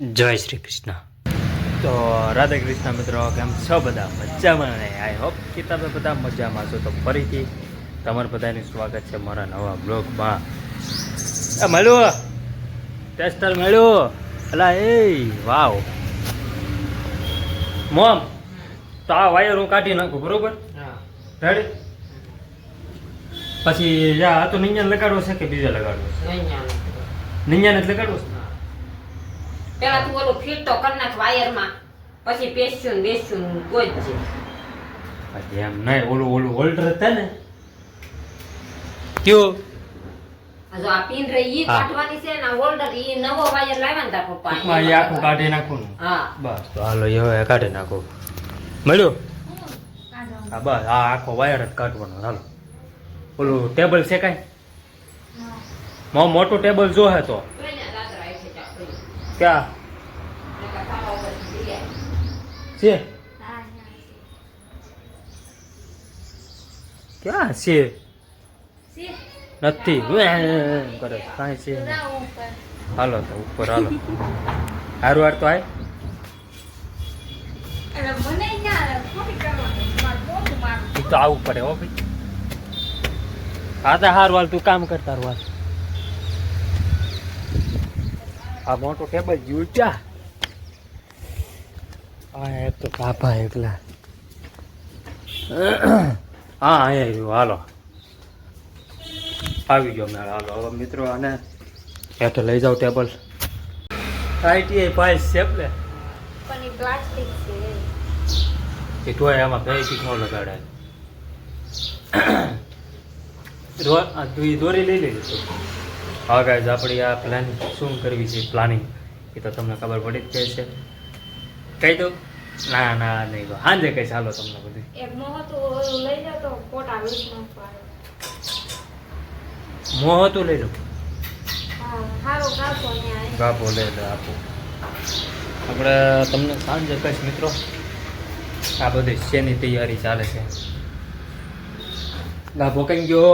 જય શ્રી કૃષ્ણ. તો રાધા કૃષ્ણ મિત્રો કેમ છો બધા? મજામાં ને? આઈ હોપ કે તમે બધા મજામાં છો. તો ફરીથી તમારું બધાનું સ્વાગત છે મારા નવા બ્લોગમાં. એ મળ્યું ટેસ્ટર મળ્યું અલા એ વાવ. મોમ તો આ વાયર હું કાઢી નાખું બરોબર? રેડી પછી આ તો નિંજન લગાડવો છે કે બીજા લગાડવો છે? નિંજન જ લગાડવો છે? પેલા તું ઓલું ફીટ તો કરી નાખ વાયરમાં. પછી પેસ્યું ને બેસ્યું ને કોઈ જ પછી એમ નહીં ઓલું ઓલું હોલ્ડર હતા ને. કયો? જો આ પિન રહી ઈ કાઢવાની છે ને હોલ્ડર ઈ નવો વાયર લાવવાનો ને તાર પપ્પા ટૂંકમાં ઈ આખું કાઢી નાખું હા. બસ. તો હાલો એ હવે કાઢી નાખો. મળ્યું? હા બસ આ આખો વાયર જ કાઢવાનો હાલો. ઓલું ટેબલ છે કાઈ? મો મોટું ટેબલ જો હે તો જોઈને દાદરા આવી છે ચાપડી. ક્યાં. છે ક્યાં છે નથી કરે કાંઈ છે. હાલો તો ઉપર હાલો હારું વાર તો આય તો આવું પડે હો ભાઈ હા તો હારું હાલ તું કામ કરતા હારું હાલ આ મોટો ટેબલ ક્યાં હા એ તો કાપા એકલા. હા અહીંયા આવ્યું. હાલો. આવી ગયો મેળ. હાલો હવે મિત્રો આને હેઠે લઈ જાઓ ટેબલ. આઈટીઆઈ પાસ છે ને એ તોય આમાં પ્લાસ્ટિક ન લગાડાય દોરી દોરી લઈ લેજો. તો હા ગાઈઝ આપણી આ પ્લાન શું કરવી છે પ્લાનિંગ એ તો તમને ખબર પડી જ જાય છે. કહી દો ના ના નહીં હાંજે કઈ ચાલો તમને બધું. મોં હતું લઈ લો. ગાપો લઈ લો આપો. આપણે તમને સાંજે કહીશ મિત્રો. આ બધી શેની તૈયારી ચાલે છે? ગાભો કઈ ગયો?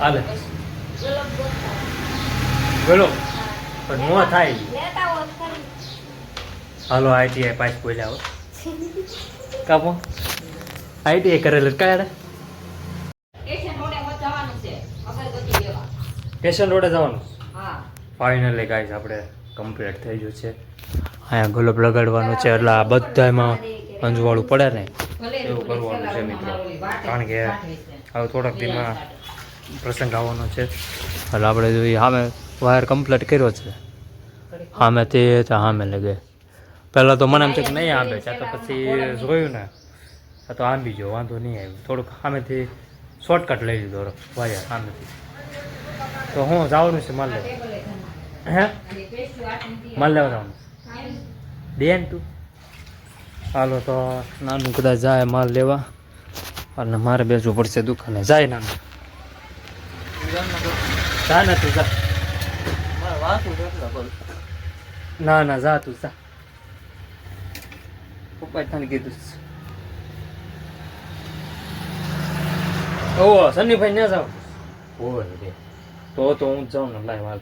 હાલે. બોલો. પણ નો થાય. હાલો આઈટીઆઈ પાસ બોલ્યા હો. કાપો. આઈટીઆઈ કરેલું કાઢે સ્ટેશન રોડે જવાનું? ફાઇનલી ગાઈસ આપણે કમ્પ્લીટ થઈ ગયું છે. અહીંયા ગુલાબ લગાડવાનું છે. એટલે આ બધામાં અંજવાળું પડે ને? એવું કરવાનું છે મિત્રો. કારણ કે હવે થોડાક દિનમાં પ્રસંગ આવવાનો છે. એટલે આપણે જોઈએ સામે વાયર કમ્પ્લીટ કર્યો છે. સામે તે સામે લગે પહેલાં તો મને એમ છે કે નહીં આંબે છે તો પછી જોયું ને. આ તો આંબી ગયો, વાંધો નહીં આવ્યો. થોડુંક સામેથી શોર્ટકટ લઈ લીધો વાયર સામેથી. તો હું જવાનું છે માલ હે? માલ લેવા જવાનું બેન તું? હાલો તો નાનું કદાચ જાય માલ લેવા. અને મારે બેસવું પડશે દુકાને. જાય નાનું. જા ના તું જા. ના ના જા તું જા. પપ્પા તને કીધું. ઓહો સન્નીભાઈ ના જાવ? ઓય રે. તો તો હું જાઉં ને લાય હાલ.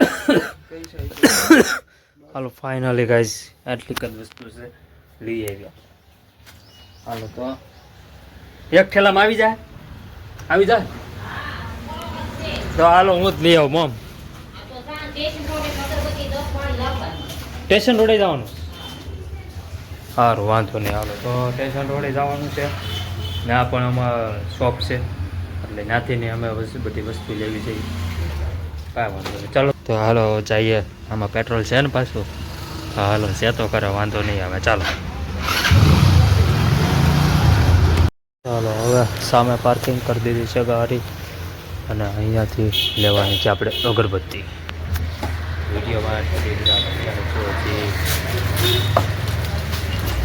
હાલો ફાઇનલી ગાઈઝ આટલી કદ વસ્તુ છે. લઈ આવ્યા. હાલો તો. એક ઠેલામાં આવી જાય આવી જાય તો હાલો હું જ લઈ આવું મમ સ્ટેશન રોડે જવાનું. સારું વાંધો નહીં, હાલો. તો સ્ટેશન રોડે જવાનું છે. ને આ પણ અમારા શોપ છે. એટલે ત્યાંથી અમે બધી વસ્તુ લેવી છે. કાંઈ વાંધો નહીં. ચાલો. તો હાલો, જઈએ. આમાં પેટ્રોલ છે ને પાછું? હાલો છે તો કરે, વાંધો નહીં આવે. ચાલો. ચાલો, હવે સામે પાર્કિંગ કરી દીધી છે ગાડી. અને અહીંયાથી લેવાની છે આપણે અગરબત્તી. વિડીયોમાં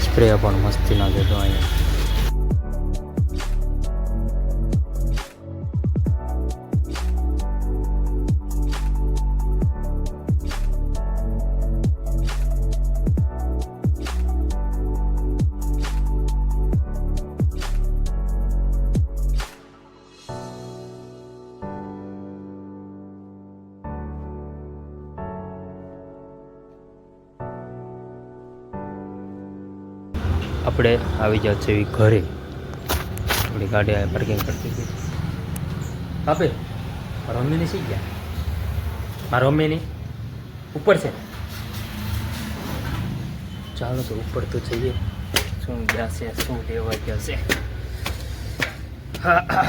સ્પ્રે પણ મસ્તી ના દેતો અહીંયા. આપણે આવી જાય છે ઘરે. આપણી ગાડી આ પાર્કિંગ કરતી હતી. આપે મારા મમ્મીને શી ગયા? મારા મમ્મીની? ઉપર છે. ચાલો તો ઉપર તો જઈએ. શું ગયા છે, શું લેવા ગયા છે? હા.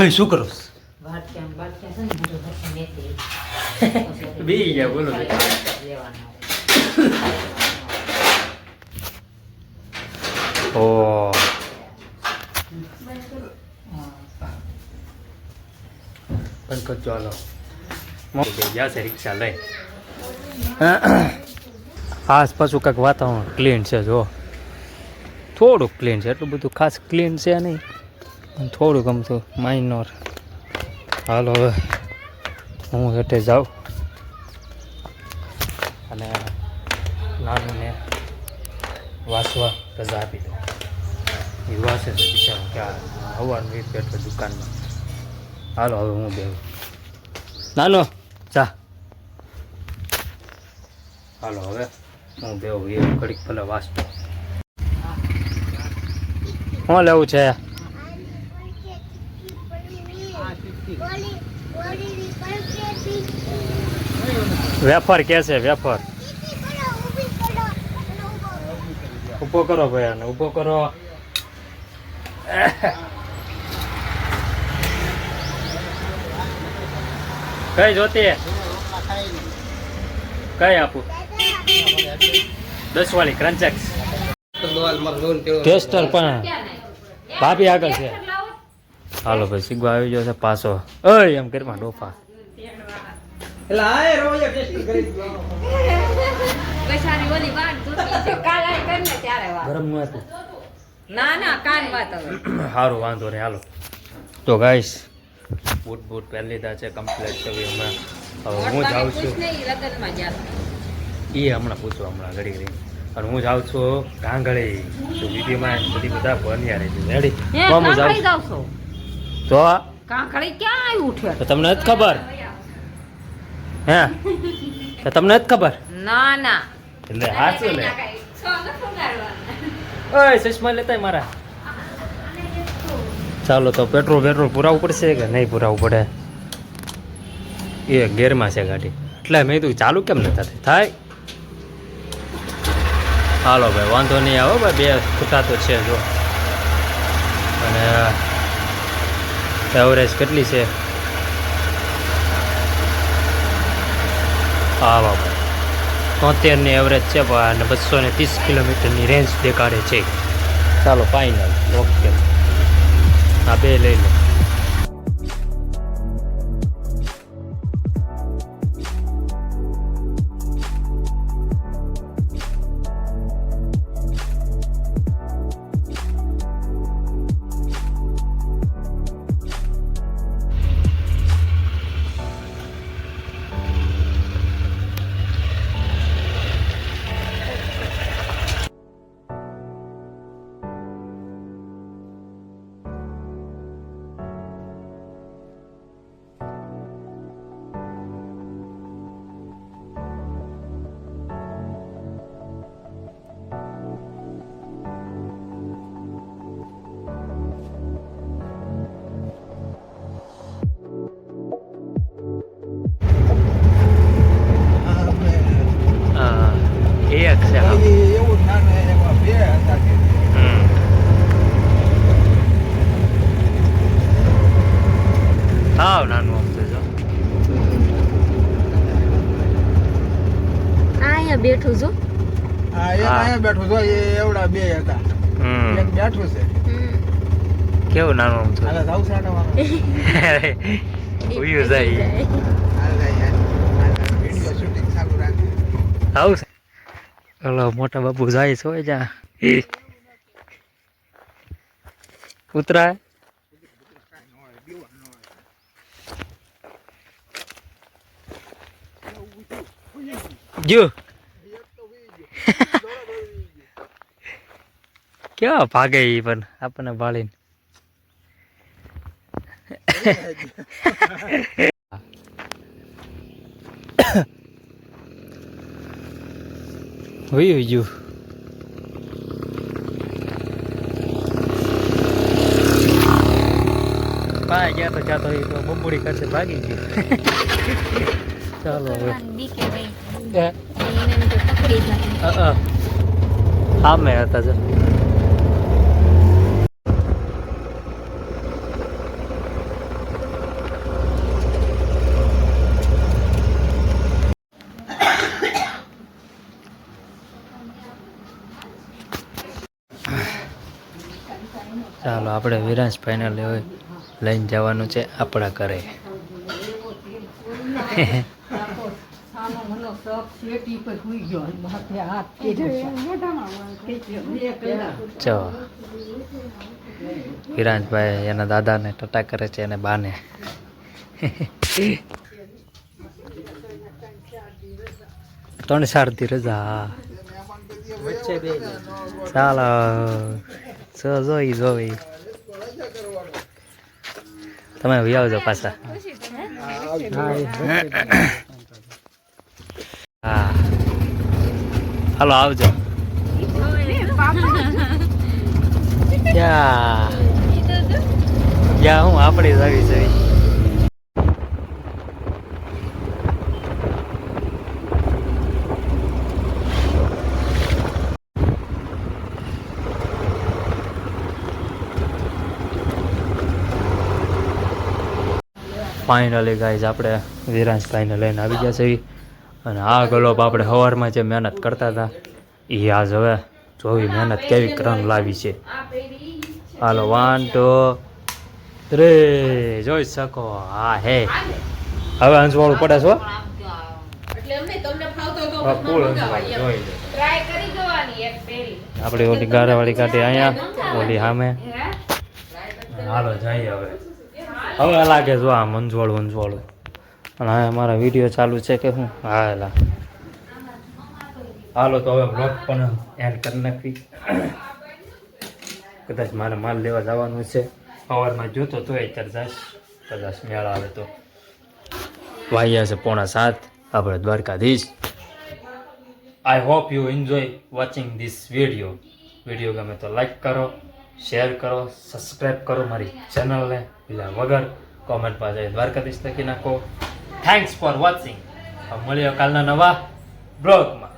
હા. અય શું કરો. બેહી ગયા, બોલો. ઓ ચાલો ગયા છે રિક્ષા લઈ આસપાસ કાંઈક વાતાવરણ ક્લીન છે જો થોડુંક ક્લીન છે એટલું બધું ખાસ ક્લીન છે નહીં પણ ગમતું માઇનોર હાલ હવે હું હેઠે જાઉં. અને નાનુંને વાસવા રજા આપી દઉં. એ વાસે છે બિચારો ક્યાં હવાનું વીજ બેઠો દુકાનમાં. હાલો હવે હું બેહું. નાનો જા. હાલો હવે હું બેહું. એ ઘડીક ભલે વાંચતો શું લેવું છે? વેફર કે છે વેફર. ઊભો કરો ભાઈ આને ઊભો કરો. કઈ જોતી? કઈ આપું? દસ વાળી ક્રંચેક્સ ટેસ્ટર પણ. ભાભી આગળ છે. હાલો ભાઈ શીખવા આવી ગયો છે પાછો. અય એમ કરીમાં ડોફા. બેસારી ઓલી વાટ જોતી છે. કાલ આઈ કરીને ત્યારે વાત. ગરમનું હતું ના ના કાન વાત હવે. સારું વાંધો નહીં હાલો. તો ગાઈસ બૂટ બૂટ પહેરી લીધા છે કમ્પ્લીટ છે હમણાં હવે હું જાઉં છું. એ હમણાં પૂછો હમણાં ઘડી ઘડી. અને હું જાઉં છું કાંગળી તો વિડીયોમાં બધી બધા બન્યા રહેજો. રેડી હે જાઉં છો. તો કાંકળી ક્યાં આવી ઉઠે? તો તમને જ ખબર? હે? તો તમને જ ખબર? ના ના. એટલે હાચું લે. ઓય ચશ્મા લેતા મારા. ચાલો તો પેટ્રોલ પેટ્રોલ પુરાવવું પડશે કે નહીં પુરાવવું પડે? એ ગેરમાં છે ગાડી. એટલે મેં કીધું ચાલુ કેમ નથી થતી? થાય. હાલો ભાઈ વાંધો નહીં આવો ભાઈ બે ખૂટા તો છે જો. અને એવરેજ કેટલી છે? હા ભાઈ તોતેરની એવરેજ છે અને બસો ને ત્રીસ કિલોમીટરની રેન્જ દેખાડે છે. ચાલો ફાઇનલ ઓકે હા બે લઈ લો. અહીંયા બેઠું છું. બેઠું છો એ એવડા બે હતા. એક બેઠું છે. કેવું નાનું આમ તો જાવ છે ઉયું જાય. હાલે જાય યાર. હાલે વીડિયો શૂટિંગ ચાલુ રાખે આવું છે. મોટા બાપુ જાય છે હોય જા ઉતરાય જો. કેવા ભાગે ઈ પણ આપણને ભાળીને વયું ગયું પા ગયા તો જાતો એ તો બબુડી કરશે ભાગી ગયું ચાલો હવે બીકે ભાઈ એ, એને એમ તો પકડી જ નથી અ, અ. સામે હતા જો ચાલો આપણે વિરાંશ ફાઇનલ હોય લઈને જવાનું છે આપણા ઘરે. ચો વિરાંશભાઈ એના દાદાને ટટા કરે છે એને બાને. ત્રણ ચારથી રજા. ચાલો. જો જોઈ જોઈ. તમે વી આવજો પાછા. હા. હાલો, આવજો. યા. યા હું, આપણી જાવી આવી. ફાઇનલી ગાઈઝ આપણે વિરાંશભાઈને લઈને આવી ગયા છીએ. અને આ ગલોપ આપણે સવારમાં જે મહેનત કરતા હતા એ આજ હવે જોવી મહેનત કેવી ક્રમ લાવી છે. હાલો વન ટુ થ્રી જોઈ શકો. હા હે. હવે અંજવાળું પડે છો. આપણે ઓલી ગારાવાળી કાઢી અહીંયા ઓલી સામે? હાલો જઈએ હવે. હવે લાગે જો આ મંજવાળું મંજવાળું. અને હા અમારા વીડિયો ચાલુ છે કે શું હા એલા હાલો, તો હવે બ્લોગ પણ એન્ડ કરી નાખવી કદાચ મારે માલ લેવા જવાનું છે. સવારમાં જોતો તો એ જાશ. કદાચ મેળ આવે તો. વાગ્યા છે પોણા સાત. આપણે Dwarkadhish. I hope you enjoy watching this video video ગમે તો લાઈક કરો. શેર કરો સબસ્ક્રાઈબ કરો મારી ચેનલને પેલા વગર કોમેન્ટ પાસે દ્વારકાધીશ લખી નાખો. થેન્ક્સ ફોર વોચિંગ મળીએ કાલના નવા બ્લોગમાં